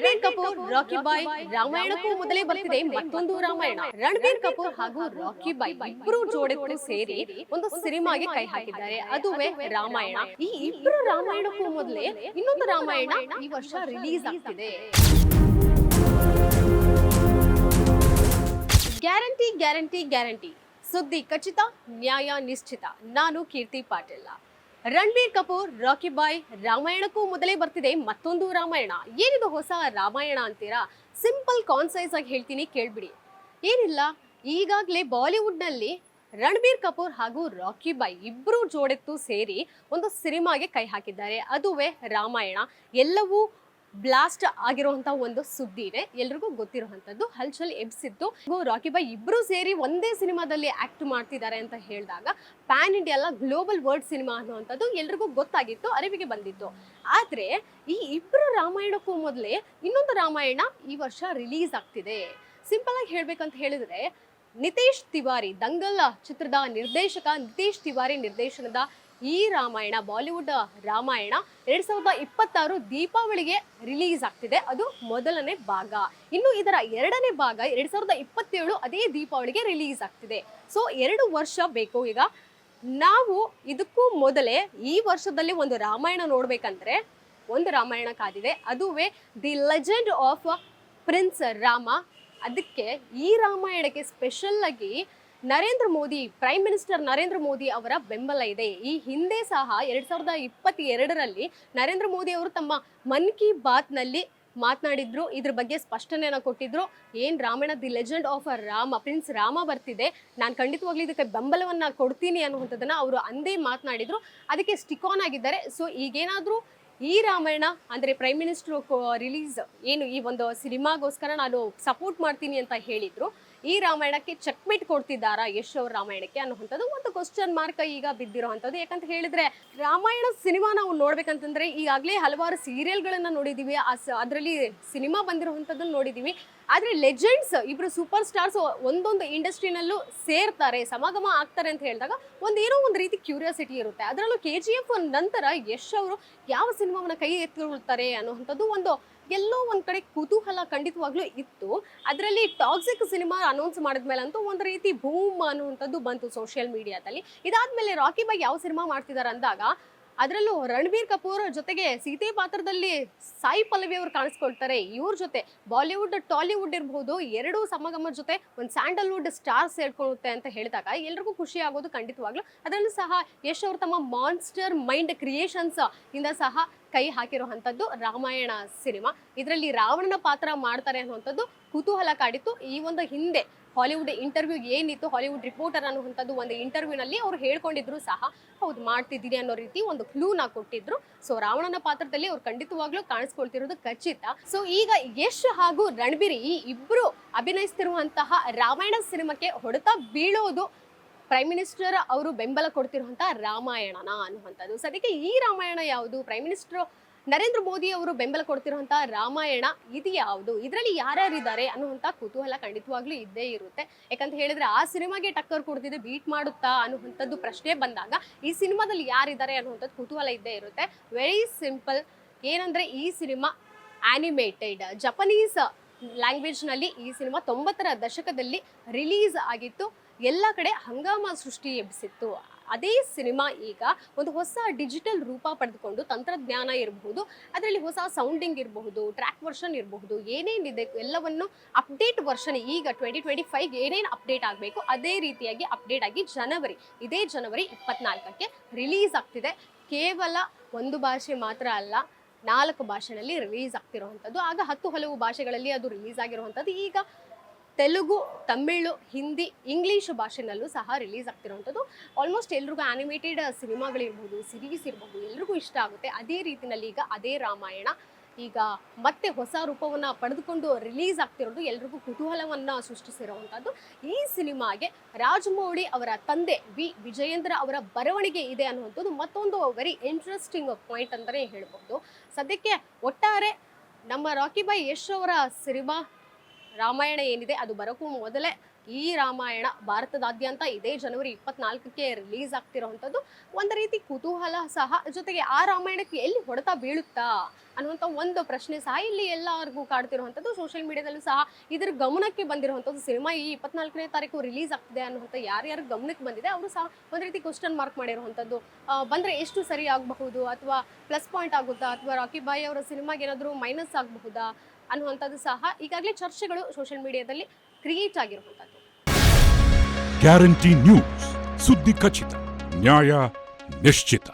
Ranbir Kapoor Rocky boy ರಾಮಾಯಣಕ್ಕೂ ಮೊದಲೇ ಬರ್ತಿದೆ ಮತ್ತೊಂದು ರಾಮಾಯಣ. ರಣಬೀರ್ ಕಪೂರ್ ಹಾಗೂ ರಾಕಿ ಬಾಯ್ ಇಬ್ಬರು ಜೋಡಿಗಳು ಸೇರಿ ಒಂದು ಸಿನಿಮಾಗೆ ಕೈ ಹಾಕಿದ್ದಾರೆ. ಅದುವೇ ರಾಮಾಯಣ. ಈ ಇಬ್ಬರು ರಾಮಾಯಣಕ್ಕೂ ಮೊದಲೇ ಇನ್ನೊಂದು ರಾಮಾಯಣ ಈ ವರ್ಷ ರಿಲೀಸ್ ಆಗ್ತಿದೆ. Guarantee guarantee guarantee. ಸುದ್ದಿ ಖಚಿತ ನ್ಯಾಯ ನಿಶ್ಚಿತ. ನಾನು ಕೀರ್ತಿ ಪಾಟೀಲ. ರಣಬೀರ್ ಕಪೂರ್ ರಾಕಿ ಬಾಯ್, ರಾಮಾಯಣಕ್ಕೂ ಮೊದಲೇ ಬರ್ತಿದೆ ಮತ್ತೊಂದು ರಾಮಾಯಣ. ಏನಿದು ಹೊಸ ರಾಮಾಯಣ ಅಂತೀರಾ? ಸಿಂಪಲ್ ಕಾನ್ಸೈಸ್ ಆಗಿ ಹೇಳ್ತೀನಿ, ಕೇಳ್ಬಿಡಿ. ಏನಿಲ್ಲ, ಈಗಾಗಲೇ ಬಾಲಿವುಡ್ನಲ್ಲಿ ರಣಬೀರ್ ಕಪೂರ್ ಹಾಗೂ ರಾಕಿ ಬಾಯ್ ಇಬ್ಬರು ಜೋಡೆತ್ತು ಸೇರಿ ಒಂದು ಸಿನಿಮಾಗೆ ಕೈ ಹಾಕಿದ್ದಾರೆ. ಅದುವೇ ರಾಮಾಯಣ. ಎಲ್ಲವೂ ಬ್ಲಾಸ್ಟ್ ಆಗಿರುವಂತ ಒಂದು ಸುದ್ದಿ ಇದೆ. ಎಲ್ರಿಗೂ ಗೊತ್ತಿರುವಂತದ್ದು ಹಲ್ಚಲ್ ಎಬ್ಸಿತ್ತು ರಾಕಿ ಬಾಯ್ ಇಬ್ರು ಸೇರಿ ಒಂದೇ ಸಿನಿಮಾದಲ್ಲಿ ಆಕ್ಟ್ ಮಾಡ್ತಿದ್ದಾರೆ ಅಂತ ಹೇಳಿದಾಗ pan India global world cinema ಅನ್ನುವಂಥದ್ದು ಎಲ್ರಿಗೂ ಗೊತ್ತಾಗಿತ್ತು, ಅರಿವಿಗೆ ಬಂದಿತ್ತು. ಆದ್ರೆ ಈ ಇಬ್ರು ರಾಮಾಯಣಕ್ಕೂ ಮೊದಲೇ ಇನ್ನೊಂದು ರಾಮಾಯಣ ಈ ವರ್ಷ ರಿಲೀಸ್ ಆಗ್ತಿದೆ. ಸಿಂಪಲ್ ಆಗಿ ಹೇಳ್ಬೇಕಂತ ಹೇಳಿದ್ರೆ ನಿತೇಶ್ ತಿವಾರಿ, ದಂಗಲ್ ಚಿತ್ರದ ನಿರ್ದೇಶಕ ನಿತೇಶ್ ತಿವಾರಿ ನಿರ್ದೇಶನದ ಈ ರಾಮಾಯಣ, ಬಾಲಿವುಡ್ ರಾಮಾಯಣ ಎರಡ್ ಸಾವಿರದ ಇಪ್ಪತ್ತಾರು ದೀಪಾವಳಿಗೆ ರಿಲೀಸ್ ಆಗ್ತಿದೆ. ಅದು ಮೊದಲನೇ ಭಾಗ. ಇನ್ನು ಇದರ ಎರಡನೇ ಭಾಗ ಎರಡ್ ಸಾವಿರದ ಇಪ್ಪತ್ತೇಳು ಅದೇ ದೀಪಾವಳಿಗೆ ರಿಲೀಸ್ ಆಗ್ತಿದೆ. ಸೊ ಎರಡು ವರ್ಷ ಬೇಕು. ಈಗ ನಾವು ಇದಕ್ಕೂ ಮೊದಲೇ ಈ ವರ್ಷದಲ್ಲಿ ಒಂದು ರಾಮಾಯಣ ನೋಡ್ಬೇಕಂದ್ರೆ ಒಂದು ರಾಮಾಯಣ ಕಾದಿದೆ. ಅದುವೇ the legend of prince Rama ಅದಕ್ಕೆ ಈ ರಾಮಾಯಣಕ್ಕೆ ಸ್ಪೆಷಲ್ ಆಗಿ ನರೇಂದ್ರ ಮೋದಿ ಪ್ರೈಮ್ ಮಿನಿಸ್ಟರ್ ನರೇಂದ್ರ ಮೋದಿ ಅವರ ಬೆಂಬಲ ಇದೆ. ಈ ಹಿಂದೆ ಸಹ ಎರಡ್ ಸಾವಿರದ ಇಪ್ಪತ್ತೆರಡರಲ್ಲಿ ನರೇಂದ್ರ ಮೋದಿ ಅವರು ತಮ್ಮ ಮನ್ ಕಿ ಬಾತ್ನಲ್ಲಿ ಮಾತನಾಡಿದ್ರು. ಇದ್ರ ಬಗ್ಗೆ ಸ್ಪಷ್ಟನೆಯನ್ನ ಕೊಟ್ಟಿದ್ರು. ಏನ್ Ramayana, the legend of Rama, prince Rama ಬರ್ತಿದೆ. ನಾನು ಖಂಡಿತವಾಗ್ಲೂ ಇದಕ್ಕೆ ಬೆಂಬಲವನ್ನ ಕೊಡ್ತೀನಿ ಅನ್ನುವಂಥದ್ದನ್ನ ಅವರು ಅಂದೇ ಮಾತನಾಡಿದ್ರು. ಅದಕ್ಕೆ ಸ್ಟಿಕ್ ಆನ್ ಆಗಿದ್ದಾರೆ. ಸೊ ಈಗೇನಾದ್ರೂ ಈ ರಾಮಾಯಣ, ಅಂದ್ರೆ ಪ್ರೈಮ್ ಮಿನಿಸ್ಟರ್ ರಿಲೀಸ್ ಏನು ಈ ಒಂದು ಸಿನಿಮಾಗೋಸ್ಕರ ನಾನು ಸಪೋರ್ಟ್ ಮಾಡ್ತೀನಿ ಅಂತ ಹೇಳಿದ್ರು. ಈ ರಾಮಾಯಣಕ್ಕೆ ಚಕ್ಮಿಟ್ ಕೊಡ್ತಿದ್ದಾರಾ ಯಶ್ ಅವ್ರ ರಾಮಾಯಣಕ್ಕೆ ಅನ್ನುವಂಥದ್ದು ಒಂದು ಕ್ವಶನ್ ಮಾರ್ಕ್ ಈಗ ಬಿದ್ದಿರುವಂಥದ್ದು. ಯಾಕಂತ ಹೇಳಿದ್ರೆ ರಾಮಾಯಣ ಸಿನಿಮಾ ನಾವು ನೋಡ್ಬೇಕಂತಂದ್ರೆ ಈಗಾಗಲೇ ಹಲವಾರು ಸೀರಿಯಲ್ಗಳನ್ನ ನೋಡಿದೀವಿ. ಅದರಲ್ಲಿ ಸಿನಿಮಾ ಬಂದಿರುವಂಥದ್ದನ್ನು ನೋಡಿದೀವಿ. ಆದ್ರೆ ಲೆಜೆಂಡ್ಸ್ ಇಬ್ಬರು ಸೂಪರ್ ಸ್ಟಾರ್ಸ್ ಒಂದೊಂದು ಇಂಡಸ್ಟ್ರಿನಲ್ಲೂ ಸೇರ್ತಾರೆ, ಸಮಾಗಮ ಆಗ್ತಾರೆ ಅಂತ ಹೇಳಿದಾಗ ಒಂದೇನೋ ಒಂದು ರೀತಿ ಕ್ಯೂರಿಯಾಸಿಟಿ ಇರುತ್ತೆ. ಅದರಲ್ಲೂ ಕೆ ಜಿ ಎಫ್ ನಂತರ ಯಶ್ ಅವರು ಯಾವ ಸಿನಿಮಾವನ್ನ ಕೈ ಎತ್ತಿಕೊಳ್ತಾರೆ ಅನ್ನುವಂಥದ್ದು ಒಂದು ಎಲ್ಲೋ ಒಂದು ಕಡೆ ಕುತೂಹಲ ಖಂಡಿತವಾಗ್ಲೂ ಇತ್ತು. ಅದರಲ್ಲಿ ಟಾಕ್ಸಿಕ್ ಸಿನಿಮಾ ಅನೌನ್ಸ್ ಮಾಡಿದ್ಮೇಲೆ ಅಂತೂ ಒಂದು ರೀತಿ ಭೂಮ್ ಅನ್ನುವಂಥದ್ದು ಬಂತು ಸೋಷಿಯಲ್ ಮೀಡಿಯಾದಲ್ಲಿ ಇದಾದ್ಮೇಲೆ ರಾಕಿ ಬಾಯ್ ಯಾವ ಸಿನಿಮಾ ಮಾಡ್ತಿದ್ದಾರೆ ಅಂದಾಗ ಅದರಲ್ಲೂ ರಣಬೀರ್ ಕಪೂರ್ ಜೊತೆಗೆ ಸೀತೆ ಪಾತ್ರದಲ್ಲಿ ಸಾಯಿ ಪಲ್ಲವಿ ಅವರು ಕಾಣಿಸ್ಕೊಳ್ತಾರೆ. ಇವ್ರ ಜೊತೆ ಬಾಲಿವುಡ್, ಟಾಲಿವುಡ್ ಇರಬಹುದು ಎರಡೂ ಸಮಗಮ ಜೊತೆ ಒಂದು ಸ್ಯಾಂಡಲ್ವುಡ್ ಸ್ಟಾರ್ ಸೇರ್ಕೊಳ್ಳುತ್ತೆ ಅಂತ ಹೇಳಿದಾಗ ಎಲ್ರಿಗೂ ಖುಷಿ ಆಗೋದು ಖಂಡಿತವಾಗ್ಲೂ. ಅದರಲ್ಲೂ ಸಹ ಯಶ್ ಅವರು ತಮ್ಮ ಮಾನ್ಸ್ಟರ್ ಮೈಂಡ್ ಕ್ರಿಯೇಷನ್ಸ್ ಇಂದ ಸಹ ಕೈ ಹಾಕಿರುವಂಥದ್ದು ರಾಮಾಯಣ ಸಿನಿಮಾ. ಇದರಲ್ಲಿ ರಾವಣನ ಪಾತ್ರ ಮಾಡ್ತಾರೆ ಅನ್ನುವಂಥದ್ದು ಕುತೂಹಲ ಕಾಡಿತ್ತು. ಈ ಒಂದು ಹಿಂದೆ ಹಾಲಿವುಡ್ ಇಂಟರ್ವ್ಯೂ ಏನಿತ್ತು ಹಾಲಿವುಡ್ ರಿಪೋರ್ಟರ್ ಅನ್ನುವಂಥದ್ದು ಒಂದು ಇಂಟರ್ವ್ಯೂನಲ್ಲಿ ಅವ್ರು ಹೇಳ್ಕೊಂಡಿದ್ರು ಸಹ, ಹೌದು ಮಾಡ್ತಿದ್ದೀನಿ ಅನ್ನೋ ರೀತಿ ಒಂದು ಕ್ಲೂನ ಕೊಟ್ಟಿದ್ರು. ಸೊ ರಾವಣನ ಪಾತ್ರದಲ್ಲಿ ಅವ್ರು ಖಂಡಿತವಾಗ್ಲೂ ಕಾಣಿಸ್ಕೊಳ್ತಿರೋದು ಖಚಿತ. ಸೊ ಈಗ ಯಶ್ ಹಾಗೂ ರಣಬೀರ್ ಈ ಇಬ್ರು ಅಭಿನಯಿಸ್ತಿರುವಂತಹ ರಾಮಾಯಣ ಸಿನಿಮಾಕ್ಕೆ ಹೊಡೆತ ಬೀಳೋದು ಪ್ರೈಮ್ ಮಿನಿಸ್ಟರ್ ಅವರು ಬೆಂಬಲ ಕೊಡ್ತಿರುವಂತಹ ರಾಮಾಯಣನ ಅನ್ನುವಂಥದ್ದು. ಸದ್ಯಕ್ಕೆ ಈ ರಾಮಾಯಣ ಯಾವುದು? ಪ್ರೈಮ್ ಮಿನಿಸ್ಟರ್ ನರೇಂದ್ರ ಮೋದಿ ಅವರು ಬೆಂಬಲ ಕೊಡ್ತಿರುವಂತಹ ರಾಮಾಯಣ ಇದು ಯಾವುದು? ಇದರಲ್ಲಿ ಯಾರ್ಯಾರಿದ್ದಾರೆ ಅನ್ನುವಂಥ ಕುತೂಹಲ ಖಂಡಿತವಾಗ್ಲೂ ಇದ್ದೇ ಇರುತ್ತೆ. ಯಾಕಂತ ಹೇಳಿದ್ರೆ ಆ ಸಿನಿಮಾಗೆ ಟಕ್ಕರ್ ಕೊಡ್ತಿದೆ ಬೀಟ್ ಮಾಡುತ್ತಾ ಅನ್ನುವಂಥದ್ದು ಪ್ರಶ್ನೆ ಬಂದಾಗ ಈ ಸಿನಿಮಾದಲ್ಲಿ ಯಾರಿದ್ದಾರೆ ಅನ್ನುವಂಥದ್ದು ಕುತೂಹಲ ಇದ್ದೇ ಇರುತ್ತೆ. ವೆರಿ ಸಿಂಪಲ್ ಏನಂದ್ರೆ ಈ ಸಿನಿಮಾ ಆನಿಮೇಟೆಡ್ ಜಪನೀಸ್ ಲ್ಯಾಂಗ್ವೇಜ್ನಲ್ಲಿ ಈ ಸಿನಿಮಾ ತೊಂಬತ್ತರ ದಶಕದಲ್ಲಿ ರಿಲೀಸ್ ಆಗಿತ್ತು. ಎಲ್ಲ ಕಡೆ ಹಂಗಾಮ ಸೃಷ್ಟಿ ಎಬ್ಬಿಸಿತ್ತು. ಅದೇ ಸಿನಿಮಾ ಈಗ ಒಂದು ಹೊಸ ಡಿಜಿಟಲ್ ರೂಪ ಪಡೆದುಕೊಂಡು ತಂತ್ರಜ್ಞಾನ ಇರಬಹುದು, ಅದರಲ್ಲಿ ಹೊಸ ಸೌಂಡಿಂಗ್ ಇರಬಹುದು ಟ್ರ್ಯಾಕ್ ವರ್ಷನ್ ಇರಬಹುದು ಏನೇನಿದೆ ಎಲ್ಲವನ್ನು ಅಪ್ಡೇಟ್ ವರ್ಷನ್ ಈಗ ಟ್ವೆಂಟಿ ಟ್ವೆಂಟಿ ಫೈವ್ ಏನೇನು ಅಪ್ಡೇಟ್ ಆಗಬೇಕು, ಅದೇ ರೀತಿಯಾಗಿ ಅಪ್ಡೇಟ್ ಆಗಿ ಜನವರಿ, ಇದೇ ಜನವರಿ ಇಪ್ಪತ್ನಾಲ್ಕಕ್ಕೆ ರಿಲೀಸ್ ಆಗ್ತಿದೆ. ಕೇವಲ ಒಂದು ಭಾಷೆ ಮಾತ್ರ ಅಲ್ಲ, ನಾಲ್ಕು ಭಾಷೆಯಲ್ಲಿ ರಿಲೀಸ್ ಆಗ್ತಿರುವಂಥದ್ದು. ಆಗ ಹತ್ತು ಹಲವು ಭಾಷೆಗಳಲ್ಲಿ ಅದು ರಿಲೀಸ್ ಆಗಿರುವಂಥದ್ದು. ಈಗ ತೆಲುಗು, ತಮಿಳು, ಹಿಂದಿ, ಇಂಗ್ಲೀಷ್ ಭಾಷೆನಲ್ಲೂ ಸಹ ರಿಲೀಸ್ ಆಗ್ತಿರುವಂಥದ್ದು. ಆಲ್ಮೋಸ್ಟ್ ಎಲ್ರಿಗೂ ಆನಿಮೇಟೆಡ್ ಸಿನಿಮಾಗಳಿರ್ಬೋದು ಸಿರೀಸ್ ಇರ್ಬೋದು, ಎಲ್ರಿಗೂ ಇಷ್ಟ ಆಗುತ್ತೆ. ಅದೇ ರೀತಿಯಲ್ಲಿ ಈಗ ಅದೇ ರಾಮಾಯಣ, ಈಗ ಮತ್ತೆ ಹೊಸ ರೂಪವನ್ನು ಪಡೆದುಕೊಂಡು ರಿಲೀಸ್ ಆಗ್ತಿರೋದು ಎಲ್ರಿಗೂ ಕುತೂಹಲವನ್ನು ಸೃಷ್ಟಿಸಿರುವಂಥದ್ದು. ಈ ಸಿನಿಮಾಗೆ ರಾಜಮೌಳಿ ಅವರ ತಂದೆ ವಿ. ವಿಜಯೇಂದ್ರ ಅವರ ಬರವಣಿಗೆ ಇದೆ ಅನ್ನುವಂಥದ್ದು ಮತ್ತೊಂದು ವೆರಿ ಇಂಟ್ರೆಸ್ಟಿಂಗ್ ಪಾಯಿಂಟ್ ಅಂತಲೇ ಹೇಳ್ಬೋದು ಸದ್ಯಕ್ಕೆ ಒಟ್ಟಾರೆ ನಮ್ಮ ರಾಕಿ ಬಾಯ್ ಯಶ್ ಅವರ ಸಿನಿಮಾ ರಾಮಾಯಣ ಏನಿದೆ ಅದು ಬರೋಕ್ಕೂ ಮೊದಲೇ ಈ ರಾಮಾಯಣ ಭಾರತದಾದ್ಯಂತ ಇದೇ ಜನವರಿ ಇಪ್ಪತ್ನಾಲ್ಕಕ್ಕೆ ರಿಲೀಸ್ ಆಗ್ತಿರೋವಂಥದ್ದು. ಒಂದು ರೀತಿ ಕುತೂಹಲ ಸಹ. ಜೊತೆಗೆ ಆ ರಾಮಾಯಣಕ್ಕೆ ಎಲ್ಲಿ ಹೊಡೆತ ಬೀಳುತ್ತಾ ಅನ್ನುವಂಥ ಒಂದು ಪ್ರಶ್ನೆ ಸಹ ಇಲ್ಲಿ ಎಲ್ಲರಿಗೂ ಕಾಡ್ತಿರುವಂಥದ್ದು. ಸೋಷಿಯಲ್ ಮೀಡಿಯಾದಲ್ಲೂ ಸಹ ಇದರ ಗಮನಕ್ಕೆ ಬಂದಿರುವಂಥದ್ದು ಸಿನಿಮಾ ಈ ಇಪ್ಪತ್ನಾಲ್ಕನೇ ತಾರೀಕು ರಿಲೀಸ್ ಆಗ್ತಿದೆ ಅನ್ನುವಂಥ ಯಾರ್ಯಾರು ಗಮನಕ್ಕೆ ಬಂದಿದೆ, ಅವರು ಸಹ ಒಂದು ರೀತಿ ಕ್ವಶನ್ ಮಾರ್ಕ್ ಮಾಡಿರುವಂಥದ್ದು. ಬಂದರೆ ಎಷ್ಟು ಸರಿ ಆಗಬಹುದು ಅಥವಾ ಪ್ಲಸ್ ಪಾಯಿಂಟ್ ಆಗುತ್ತಾ ಅಥವಾ ರಾಕಿ ಬಾಯಿ ಅವರ ಸಿನಿಮಾಗೆ ಏನಾದರೂ ಮೈನಸ್ ಆಗಬಹುದಾ ಅನ್ನುವಂಥದ್ದು ಸಹ ಈಗಾಗಲೇ ಚರ್ಚೆಗಳು ಸೋಷಿಯಲ್ ಮೀಡಿಯಾದಲ್ಲಿ ಕ್ರಿಯೇಟ್ ಆಗಿರುವಂಥದ್ದು. ಗ್ಯಾರಂಟಿ ನ್ಯೂಸ್ ಸುದ್ದಿ ಖಚಿತ ನ್ಯಾಯ ನಿಶ್ಚಿತ.